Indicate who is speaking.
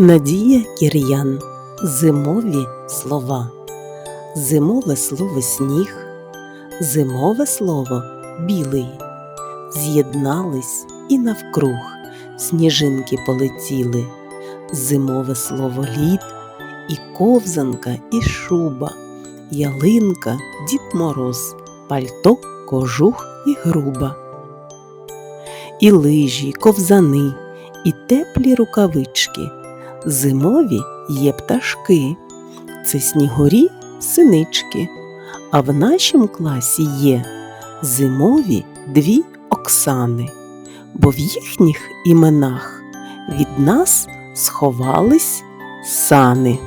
Speaker 1: Надія Кір'ян Зимові слова. Зимове слово сніг, зимове слово білий. З'єднались і навкруг сніжинки полетіли. Зимове слово лід, і ковзанка, і шуба, ялинка, дід мороз, пальто, кожух і груба. І лижі, ковзани, і теплі рукавички. Зимові є пташки, це снігурі синички. А в нашому класі є зимові дві Оксани, бо в їхніх іменах від нас сховались сани.